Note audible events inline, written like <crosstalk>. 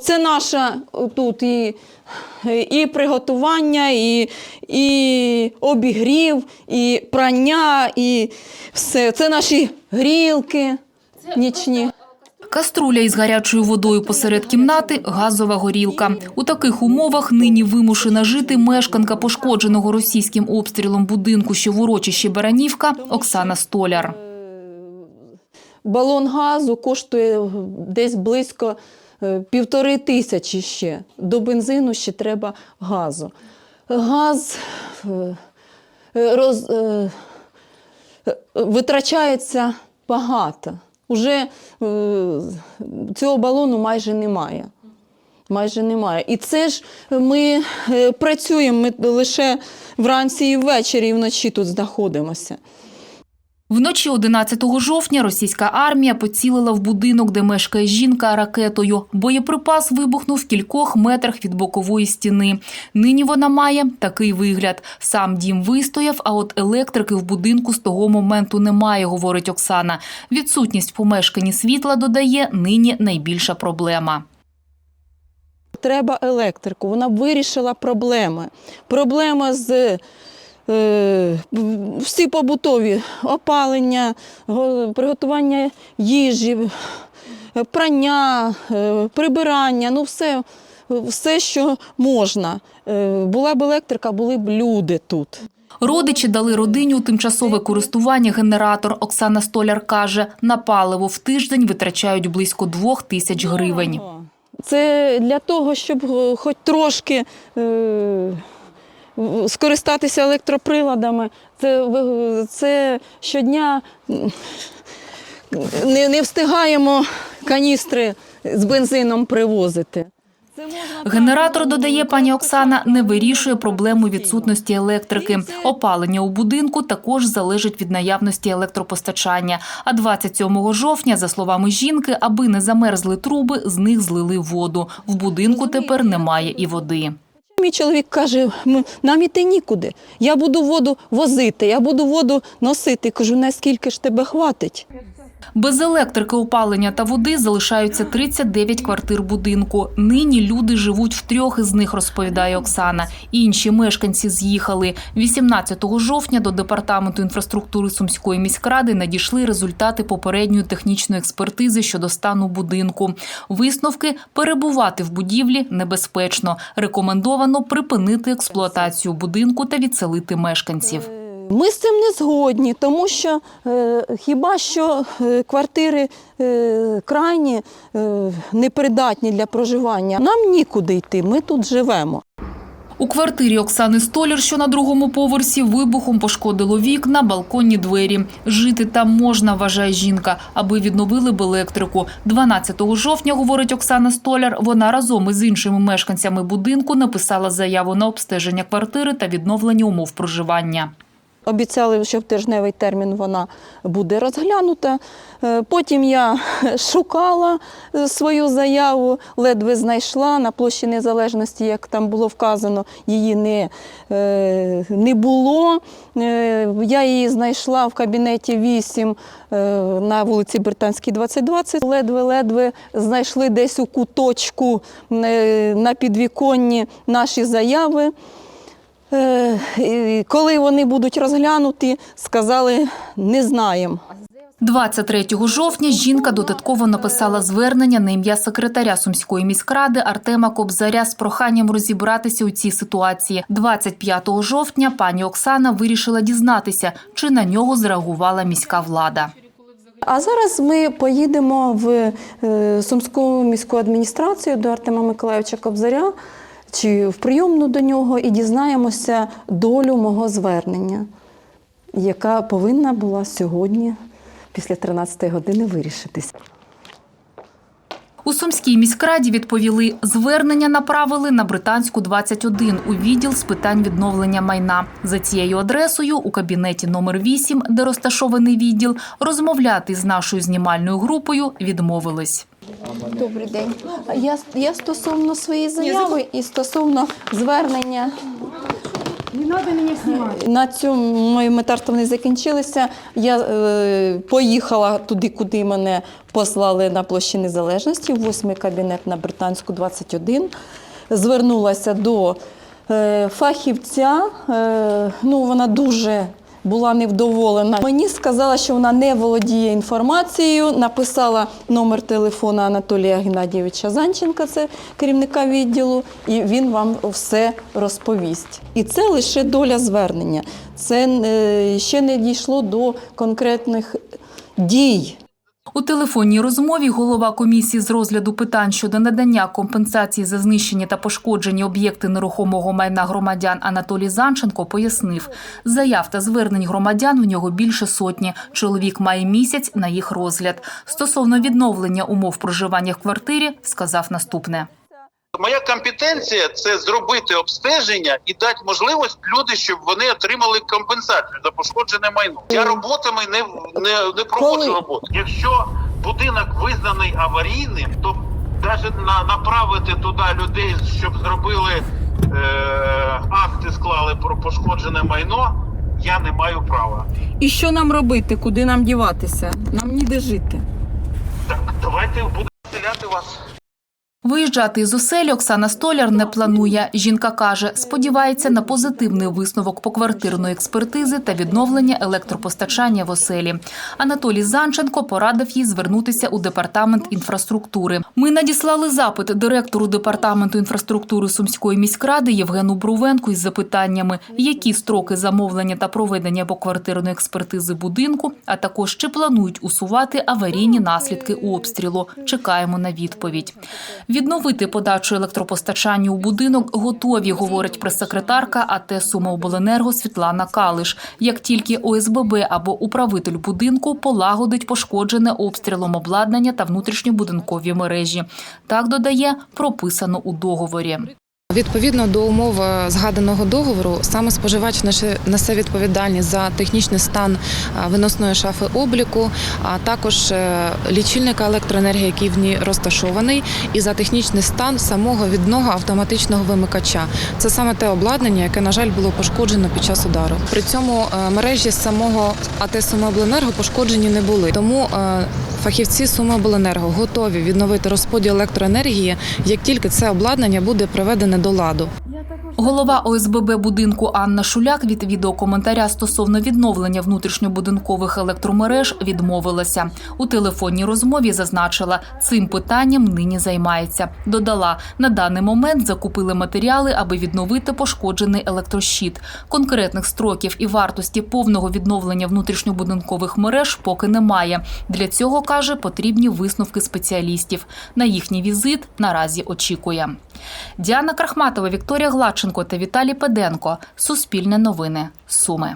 Це наша тут і, і приготування, і, і обігрів, і прання, і все. Це наші грілки нічні. Каструля із гарячою водою посеред кімнати – газова горілка. У таких умовах нині вимушена жити мешканка пошкодженого російським обстрілом будинку, що в урочищі Баранівка Оксана Столяр. Балон газу коштує десь близько е, півтори тисячі ще. До бензину ще треба газу. Газ е, е, роз, е, е, витрачається багато. Уже е, цього балону майже немає. Майже немає. І це ж ми е, працюємо, ми лише вранці і ввечері, і вночі тут знаходимося. Вночі 11 жовтня російська армія поцілила в будинок, де мешкає жінка ракетою. Боєприпас вибухнув в кількох метрах від бокової стіни. Нині вона має такий вигляд. Сам дім вистояв, а от електрики в будинку з того моменту немає, говорить Оксана. Відсутність в помешканні світла, додає, нині найбільша проблема. Треба електрику. Вона вирішила проблеми. Проблема з всі побутові опалення, приготування їжі, е, прання, е, прибирання, ну все, все, що можна. Е, була б електрика, були б люди тут. Родичі дали родині у тимчасове користування генератор. Оксана Столяр каже, на паливо в тиждень витрачають близько двох тисяч гривень. Це для того, щоб е, хоч трошки е, скористатися електроприладами. Це, це щодня не, не встигаємо каністри з бензином привозити. Генератор, додає пані Оксана, не вирішує проблему відсутності електрики. Опалення у будинку також залежить від наявності електропостачання. А 27 жовтня, за словами жінки, аби не замерзли труби, з них злили воду. В будинку тепер немає і води. Мій чоловік каже, нам іти нікуди. Я буду воду возити, я буду воду носити. Кажу, наскільки ж тебе хватить? Без електрики, опалення та води залишаються 39 квартир будинку. Нині люди живуть в трьох із них, розповідає Оксана. Інші мешканці з'їхали. 18 жовтня до департаменту інфраструктури Сумської міськради надійшли результати попередньої технічної експертизи щодо стану будинку. Висновки перебувати в будівлі небезпечно. Рекомендовано припинити експлуатацію будинку та відселити мешканців. Ми з цим не згодні, тому що е, хіба що е, квартири е, крайні е, непридатні для проживання. Нам нікуди йти, ми тут живемо. У квартирі Оксани Столяр, що на другому поверсі, вибухом пошкодило вікна, балконні двері. Жити там можна, вважає жінка, аби відновили б електрику. 12 жовтня, говорить Оксана Столяр, вона разом із іншими мешканцями будинку написала заяву на обстеження квартири та відновлення умов проживання. Обіцяли, що в тижневий термін вона буде розглянута. Е, Потім я <laughs> шукала е, свою заяву, ледве знайшла на площі Незалежності, як там було вказано, її не, е, не було. Я її знайшла в кабінеті 8 е, на вулиці Британській, 2020. Ледве-ледве знайшли десь у куточку на підвіконні наші заяви. Коли вони будуть розглянуті, сказали, не знаємо. 23 жовтня жінка додатково написала звернення на ім'я секретаря Сумської міськради Артема Кобзаря з проханням розібратися у цій ситуації. 25 жовтня пані Оксана вирішила дізнатися, чи на нього зреагувала міська влада. А зараз ми поїдемо в е, Сумську міську адміністрацію до Артема Миколаївича Кобзаря чи в прийомну до нього і дізнаємося долю мого звернення, яка повинна була сьогодні після 13 години вирішитися. У Сумській міськраді відповіли, звернення направили на Британську 21 у відділ з питань відновлення майна. За цією адресою у кабінеті номер 8, де розташований відділ, розмовляти з нашою знімальною групою відмовились. Добрий день. Я, я стосовно своєї заяви і стосовно звернення. На цьому мої метарства не закінчилися. Я е, поїхала туди, куди мене послали на площі Незалежності, восьмий кабінет на Британську 21. Звернулася до е, фахівця. Е, ну, вона дуже була невдоволена. Мені сказала, що вона не володіє інформацією. Написала номер телефона Анатолія Геннадійовича Занченка, це керівника відділу, і він вам все розповість. І це лише доля звернення. Це е, ще не дійшло до конкретних дій. У телефонній розмові голова комісії з розгляду питань щодо надання компенсації за знищення та пошкоджені об'єкти нерухомого майна громадян Анатолій Занченко пояснив, заяв та звернень громадян в нього більше сотні. Чоловік має місяць на їх розгляд. Стосовно відновлення умов проживання в квартирі, сказав наступне. Моя компетенція це зробити обстеження і дати можливість люди, щоб вони отримали компенсацію за пошкоджене майно. Я роботами не не, не проводжу роботу. Якщо будинок визнаний аварійним, то навіть на, направити туди людей, щоб зробили е, акти, склали про пошкоджене майно, я не маю права. І що нам робити? Куди нам діватися? Нам ніде жити. Так, давайте будемо селяти вас. Виїжджати із оселі Оксана Столяр не планує. Жінка каже, сподівається на позитивний висновок поквартирної експертизи та відновлення електропостачання в оселі. Анатолій Занченко порадив їй звернутися у департамент інфраструктури. Ми надіслали запит директору департаменту інфраструктури Сумської міськради Євгену Брувенку із запитаннями, які строки замовлення та проведення поквартирної експертизи будинку, а також чи планують усувати аварійні наслідки обстрілу. Чекаємо на відповідь. Відновити подачу електропостачання у будинок готові, говорить прес-секретарка АТ «Сумиобленерго» Світлана Калиш. Як тільки ОСББ або управитель будинку полагодить пошкоджене обстрілом обладнання та внутрішньобудинкові мережі. Так додає прописано у договорі. Відповідно до умов згаданого договору, саме споживач несе- відповідальність за технічний стан е, виносної шафи обліку, а також е, лічильника електроенергії, який в ній розташований, і за технічний стан самого відного автоматичного вимикача. Це саме те обладнання, яке, на жаль, було пошкоджено під час удару. При цьому е, мережі самого АТ «Сумиобленерго» пошкоджені не були. Тому фахівці Сумобленерго готові відновити розподіл електроенергії, як тільки це обладнання буде приведене до ладу. Голова ОСББ будинку Анна Шуляк від відеокоментаря стосовно відновлення внутрішньобудинкових електромереж відмовилася. У телефонній розмові зазначила, цим питанням нині займається. Додала, на даний момент закупили матеріали, аби відновити пошкоджений електрощит. Конкретних строків і вартості повного відновлення внутрішньобудинкових мереж поки немає. Для цього каже, потрібні висновки спеціалістів. На їхній візит наразі очікує. Діана Крахматова, Вікторія Гладченко та Віталій Педенко. Суспільне новини. Суми.